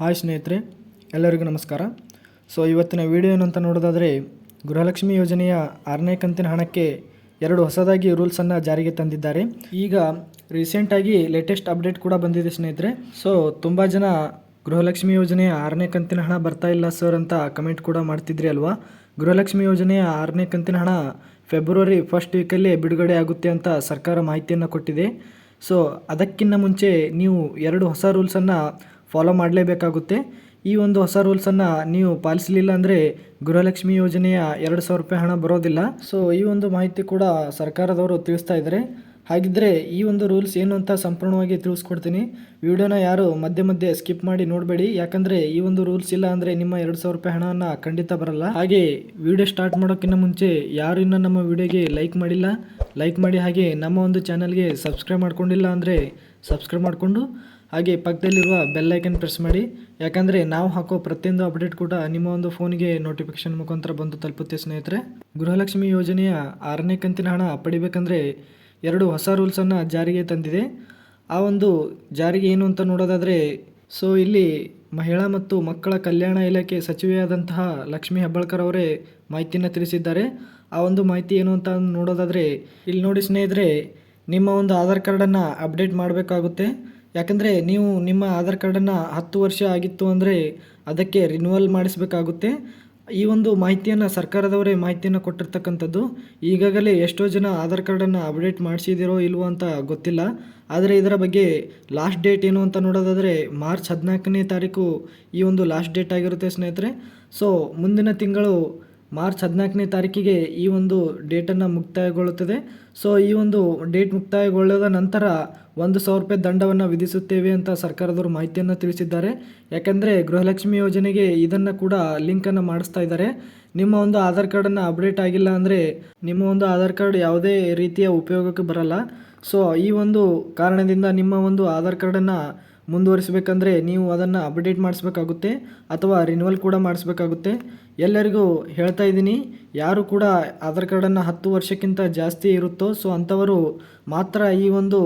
Hi ಸ್ನೇಹಿತರೆ, ಎಲ್ಲರಿಗೂ ನಮಸ್ಕಾರ. ಸೊ ಇವತ್ತಿನ ವಿಡಿಯೋ ಏನಂತ ನೋಡೋದಾದರೆ, ಗೃಹಲಕ್ಷ್ಮಿ ಯೋಜನೆಯ ಆರನೇ ಕಂತಿನ ಹಣಕ್ಕೆ ಎರಡು ಹೊಸದಾಗಿ ರೂಲ್ಸನ್ನು ಜಾರಿಗೆ ತಂದಿದ್ದಾರೆ. ಈಗ ರೀಸೆಂಟಾಗಿ ಲೇಟೆಸ್ಟ್ ಅಪ್ಡೇಟ್ ಕೂಡ ಬಂದಿದೆ ಸ್ನೇಹಿತರೆ. ಸೊ ತುಂಬ ಜನ ಗೃಹಲಕ್ಷ್ಮಿ ಯೋಜನೆಯ ಆರನೇ ಕಂತಿನ ಹಣ ಬರ್ತಾ ಇಲ್ಲ ಸರ್ ಅಂತ ಕಮೆಂಟ್ ಕೂಡ ಮಾಡ್ತಿದ್ರಿ ಅಲ್ವಾ? ಗೃಹಲಕ್ಷ್ಮಿ ಯೋಜನೆಯ ಆರನೇ ಕಂತಿನ ಹಣ ಫೆಬ್ರವರಿ ಫಸ್ಟ್ ವೀಕಲ್ಲಿ ಬಿಡುಗಡೆ ಆಗುತ್ತೆ ಅಂತ ಸರ್ಕಾರ ಮಾಹಿತಿಯನ್ನು ಕೊಟ್ಟಿದೆ. ಸೊ ಅದಕ್ಕಿಂತ ಮುಂಚೆ ನೀವು ಎರಡು ಹೊಸ ರೂಲ್ಸನ್ನು ಫಾಲೋ ಮಾಡಲೇಬೇಕಾಗುತ್ತೆ. ಈ ಒಂದು ಹೊಸ ರೂಲ್ಸನ್ನು ನೀವು ಪಾಲಿಸಲಿಲ್ಲ ಅಂದರೆ ಗೃಹಲಕ್ಷ್ಮಿ ಯೋಜನೆಯ ಎರಡು ಸಾವಿರ ರೂಪಾಯಿ ಹಣ ಬರೋದಿಲ್ಲ. ಸೊ ಈ ಒಂದು ಮಾಹಿತಿ ಕೂಡ ಸರ್ಕಾರದವರು ತಿಳಿಸ್ತಾ ಇದ್ದಾರೆ. ಹಾಗಿದ್ದರೆ ಈ ಒಂದು ರೂಲ್ಸ್ ಏನು ಅಂತ ಸಂಪೂರ್ಣವಾಗಿ ತಿಳಿಸ್ಕೊಡ್ತೀನಿ. ವಿಡಿಯೋನ ಯಾರು ಮಧ್ಯೆ ಮಧ್ಯೆ ಸ್ಕಿಪ್ ಮಾಡಿ ನೋಡಬೇಡಿ. ಯಾಕಂದರೆ ಈ ಒಂದು ರೂಲ್ಸ್ ಇಲ್ಲ ಅಂದರೆ ನಿಮ್ಮ ಎರಡು ಸಾವಿರ ರೂಪಾಯಿ ಹಣವನ್ನು ಖಂಡಿತ ಬರಲ್ಲ. ಹಾಗೆ ವಿಡಿಯೋ ಸ್ಟಾರ್ಟ್ ಮಾಡೋಕ್ಕಿಂತ ಮುಂಚೆ ಯಾರು ಇನ್ನೂ ನಮ್ಮ ವಿಡಿಯೋಗೆ ಲೈಕ್ ಮಾಡಿಲ್ಲ ಲೈಕ್ ಮಾಡಿ ಹಾಗೆ ನಮ್ಮ ಒಂದು ಚಾನಲ್ಗೆ ಸಬ್ಸ್ಕ್ರೈಬ್ ಮಾಡ್ಕೊಂಡಿಲ್ಲ ಅಂದರೆ ಸಬ್ಸ್ಕ್ರೈಬ್ ಮಾಡಿಕೊಂಡು ಹಾಗೆ ಪಕ್ಕದಲ್ಲಿರುವ ಬೆಲ್ ಐಕನ್ ಪ್ರೆಸ್ ಮಾಡಿ. ಯಾಕಂದರೆ ನಾವು ಹಾಕೋ ಪ್ರತಿಯೊಂದು ಅಪ್ಡೇಟ್ ಕೂಡ ನಿಮ್ಮ ಒಂದು ಫೋನಿಗೆ ನೋಟಿಫಿಕೇಶನ್ ಮುಖಾಂತರ ಬಂದು ತಲುಪುತ್ತೆ ಸ್ನೇಹಿತರೆ. ಗೃಹಲಕ್ಷ್ಮಿ ಯೋಜನೆಯ ಆರನೇ ಕಂತಿನ ಹಣ ಪಡಿಬೇಕಂದ್ರೆ ಎರಡು ಹೊಸ ರೂಲ್ಸನ್ನು ಜಾರಿಗೆ ತಂದಿದೆ. ಆ ಒಂದು ಜಾರಿಗೆ ಏನು ಅಂತ ನೋಡೋದಾದರೆ ಸೊ ಇಲ್ಲಿ ಮಹಿಳಾ ಮತ್ತು ಮಕ್ಕಳ ಕಲ್ಯಾಣ ಇಲಾಖೆ ಸಚಿವೆಯಾದಂತಹ ಲಕ್ಷ್ಮೀ ಹೆಬ್ಬಾಳ್ಕರ್ ಅವರೇ ಮಾಹಿತಿಯನ್ನು ತಿಳಿಸಿದ್ದಾರೆ. ಆ ಒಂದು ಮಾಹಿತಿ ಏನು ಅಂತ ನೋಡೋದಾದರೆ, ಇಲ್ಲಿ ನೋಡಿ ಸ್ನೇಹಿತರೆ, ನಿಮ್ಮ ಒಂದು ಆಧಾರ್ ಕಾರ್ಡನ್ನು ಅಪ್ಡೇಟ್ ಮಾಡಬೇಕಾಗುತ್ತೆ. ಯಾಕಂದರೆ ನೀವು ನಿಮ್ಮ ಆಧಾರ್ ಕಾರ್ಡನ್ನು ಹತ್ತು ವರ್ಷ ಆಗಿತ್ತು ಅಂದರೆ ಅದಕ್ಕೆ ರಿನ್ಯೂವಲ್ ಮಾಡಿಸಬೇಕಾಗುತ್ತೆ. ಈ ಒಂದು ಮಾಹಿತಿಯನ್ನು ಸರ್ಕಾರದವರೇ ಮಾಹಿತಿಯನ್ನು ಕೊಟ್ಟಿರ್ತಕ್ಕಂಥದ್ದು. ಈಗಾಗಲೇ ಎಷ್ಟೋ ಜನ ಆಧಾರ್ ಕಾರ್ಡನ್ನು ಅಪ್ಡೇಟ್ ಮಾಡಿಸಿದಿರೋ ಇಲ್ವೋ ಅಂತ ಗೊತ್ತಿಲ್ಲ. ಆದರೆ ಇದರ ಬಗ್ಗೆ ಲಾಸ್ಟ್ ಡೇಟ್ ಏನು ಅಂತ ನೋಡೋದಾದರೆ ಮಾರ್ಚ್ ಹದಿನಾಲ್ಕನೇ ತಾರೀಕು ಈ ಒಂದು ಲಾಸ್ಟ್ ಡೇಟ್ ಆಗಿರುತ್ತೆ ಸ್ನೇಹಿತರೆ. ಸೊ ಮುಂದಿನ ತಿಂಗಳು ಮಾರ್ಚ್ ಹದಿನಾಲ್ಕನೇ ತಾರೀಕಿಗೆ ಈ ಒಂದು ಡೇಟನ್ನು ಮುಕ್ತಾಯಗೊಳ್ಳುತ್ತದೆ. ಸೊ, ಈ ಒಂದು ಡೇಟ್ ಮುಕ್ತಾಯಗೊಳ್ಳದ ನಂತರ ಒಂದು ಸಾವಿರ ರೂಪಾಯಿ ದಂಡವನ್ನು ವಿಧಿಸುತ್ತೇವೆ ಅಂತ ಸರ್ಕಾರದವರು ಮಾಹಿತಿಯನ್ನು ತಿಳಿಸಿದ್ದಾರೆ. ಯಾಕೆಂದರೆ ಗೃಹಲಕ್ಷ್ಮಿ ಯೋಜನೆಗೆ ಇದನ್ನು ಕೂಡ ಲಿಂಕನ್ನು ಮಾಡಿಸ್ತಾ ಇದ್ದಾರೆ. ನಿಮ್ಮ ಒಂದು ಆಧಾರ್ ಕಾರ್ಡನ್ನು ಅಪ್ಡೇಟ್ ಆಗಿಲ್ಲ ಅಂದರೆ ನಿಮ್ಮ ಒಂದು ಆಧಾರ್ ಕಾರ್ಡ್ ಯಾವುದೇ ರೀತಿಯ ಉಪಯೋಗಕ್ಕೆ ಬರಲ್ಲ. ಸೊ, ಈ ಒಂದು ಕಾರಣದಿಂದ ನಿಮ್ಮ ಒಂದು ಆಧಾರ್ ಕಾರ್ಡನ್ನು ಮುಂದುವರಿಸಬೇಕಂದ್ರೆ ನೀವು ಅದನ್ನು ಅಪ್ಡೇಟ್ ಮಾಡಿಸ್ಬೇಕಾಗುತ್ತೆ ಅಥವಾ ರಿನ್ಯೂವಲ್ ಕೂಡ ಮಾಡಿಸ್ಬೇಕಾಗುತ್ತೆ. ಎಲ್ಲರಿಗೂ ಹೇಳ್ತಾ ಇದ್ದೀನಿ, ಯಾರು ಕೂಡ ಆಧಾರ್ ಕಾರ್ಡನ್ನು ಹತ್ತು ವರ್ಷಕ್ಕಿಂತ ಜಾಸ್ತಿ ಇರುತ್ತೋ ಸೊ ಅಂಥವರು ಮಾತ್ರ ಈ ಒಂದು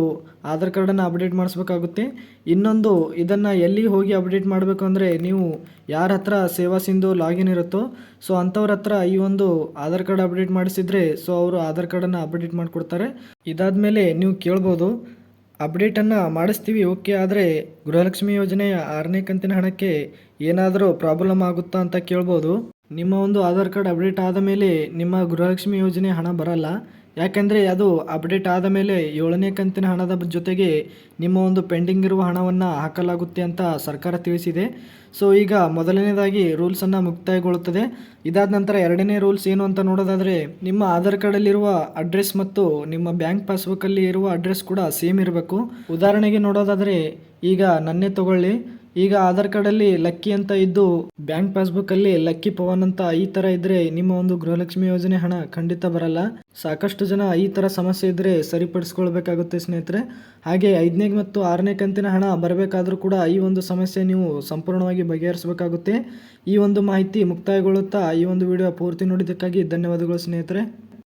ಆಧಾರ್ ಕಾರ್ಡನ್ನು ಅಪ್ಡೇಟ್ ಮಾಡಿಸ್ಬೇಕಾಗುತ್ತೆ. ಇನ್ನೊಂದು, ಇದನ್ನು ಎಲ್ಲಿ ಹೋಗಿ ಅಪ್ಡೇಟ್ ಮಾಡಬೇಕು ಅಂದರೆ ನೀವು ಯಾರ ಹತ್ರ ಸೇವಾ ಸಿಂಧು ಲಾಗಿನ್ ಇರುತ್ತೋ ಸೊ ಅಂಥವ್ರ ಹತ್ರ ಈ ಒಂದು ಆಧಾರ್ ಕಾರ್ಡ್ ಅಪ್ಡೇಟ್ ಮಾಡಿಸಿದರೆ ಸೊ ಅವರು ಆಧಾರ್ ಕಾರ್ಡನ್ನು ಅಪ್ಡೇಟ್ ಮಾಡಿಕೊಡ್ತಾರೆ. ಇದಾದಮೇಲೆ ನೀವು ಕೇಳ್ಬೋದು ಅಪ್ಡೇಟನ್ನು ಮಾಡಿಸ್ತೀವಿ, ಓಕೆ. ಆದರೆ ಗೃಹಲಕ್ಷ್ಮಿ ಯೋಜನೆಯ ಆರನೇ ಕಂತಿನ ಹಣಕ್ಕೆ ಏನಾದರೂ ಪ್ರಾಬ್ಲಮ್ ಆಗುತ್ತಾ ಅಂತ ಕೇಳ್ಬೋದು. ನಿಮ್ಮ ಒಂದು ಆಧಾರ್ ಕಾರ್ಡ್ ಅಪ್ಡೇಟ್ ಆದ ಮೇಲೆ ನಿಮ್ಮ ಗೃಹಲಕ್ಷ್ಮಿ ಯೋಜನೆ ಹಣ ಬರಲ್ಲ. ಯಾಕೆಂದರೆ ಅದು ಅಪ್ಡೇಟ್ ಆದ ಮೇಲೆ ಏಳನೇ ಕಂತಿನ ಹಣದ ಜೊತೆಗೆ ನಿಮ್ಮ ಒಂದು ಪೆಂಡಿಂಗ್ ಇರುವ ಹಣವನ್ನು ಹಾಕಲಾಗುತ್ತೆ ಅಂತ ಸರ್ಕಾರ ತಿಳಿಸಿದೆ. ಸೊ, ಈಗ ಮೊದಲನೇದಾಗಿ ರೂಲ್ಸನ್ನು ಮುಕ್ತಾಯಗೊಳ್ಳುತ್ತದೆ. ಇದಾದ ನಂತರ ಎರಡನೇ ರೂಲ್ಸ್ ಏನು ಅಂತ ನೋಡೋದಾದರೆ, ನಿಮ್ಮ ಆಧಾರ್ ಕಾರ್ಡಲ್ಲಿರುವ ಅಡ್ರೆಸ್ ಮತ್ತು ನಿಮ್ಮ ಬ್ಯಾಂಕ್ ಪಾಸ್ಬುಕ್ಕಲ್ಲಿ ಇರುವ ಅಡ್ರೆಸ್ ಕೂಡ ಸೇಮ್ ಇರಬೇಕು. ಉದಾಹರಣೆಗೆ ನೋಡೋದಾದರೆ, ಈಗ ನನ್ನೇ ತಗೊಳ್ಳಿ. ಈಗ ಆಧಾರ್ ಕಾರ್ಡಲ್ಲಿ ಲಕ್ಕಿ ಅಂತ ಇದ್ದು ಬ್ಯಾಂಕ್ ಪಾಸ್ಬುಕ್ಕಲ್ಲಿ ಲಕ್ಕಿ ಪವನ್ ಅಂತ ಈ ಥರ ಇದ್ದರೆ ನಿಮ್ಮ ಒಂದು ಗೃಹಲಕ್ಷ್ಮಿ ಯೋಜನೆ ಹಣ ಖಂಡಿತ ಬರಲ್ಲ. ಸಾಕಷ್ಟು ಜನ ಈ ಥರ ಸಮಸ್ಯೆ ಇದ್ದರೆ ಸರಿಪಡಿಸ್ಕೊಳ್ಬೇಕಾಗುತ್ತೆ ಸ್ನೇಹಿತರೆ. ಹಾಗೆ ಐದನೇ ಮತ್ತು ಆರನೇ ಕಂತಿನ ಹಣ ಬರಬೇಕಾದ್ರೂ ಕೂಡ ಈ ಒಂದು ಸಮಸ್ಯೆ ನೀವು ಸಂಪೂರ್ಣವಾಗಿ ಬಗೆಹರಿಸಬೇಕಾಗುತ್ತೆ. ಈ ಒಂದು ಮಾಹಿತಿ ಮುಕ್ತಾಯಗೊಳ್ಳುತ್ತಾ ಈ ಒಂದು ವಿಡಿಯೋ ಪೂರ್ತಿ ನೋಡಿದ್ದಕ್ಕಾಗಿ ಧನ್ಯವಾದಗಳು ಸ್ನೇಹಿತರೆ.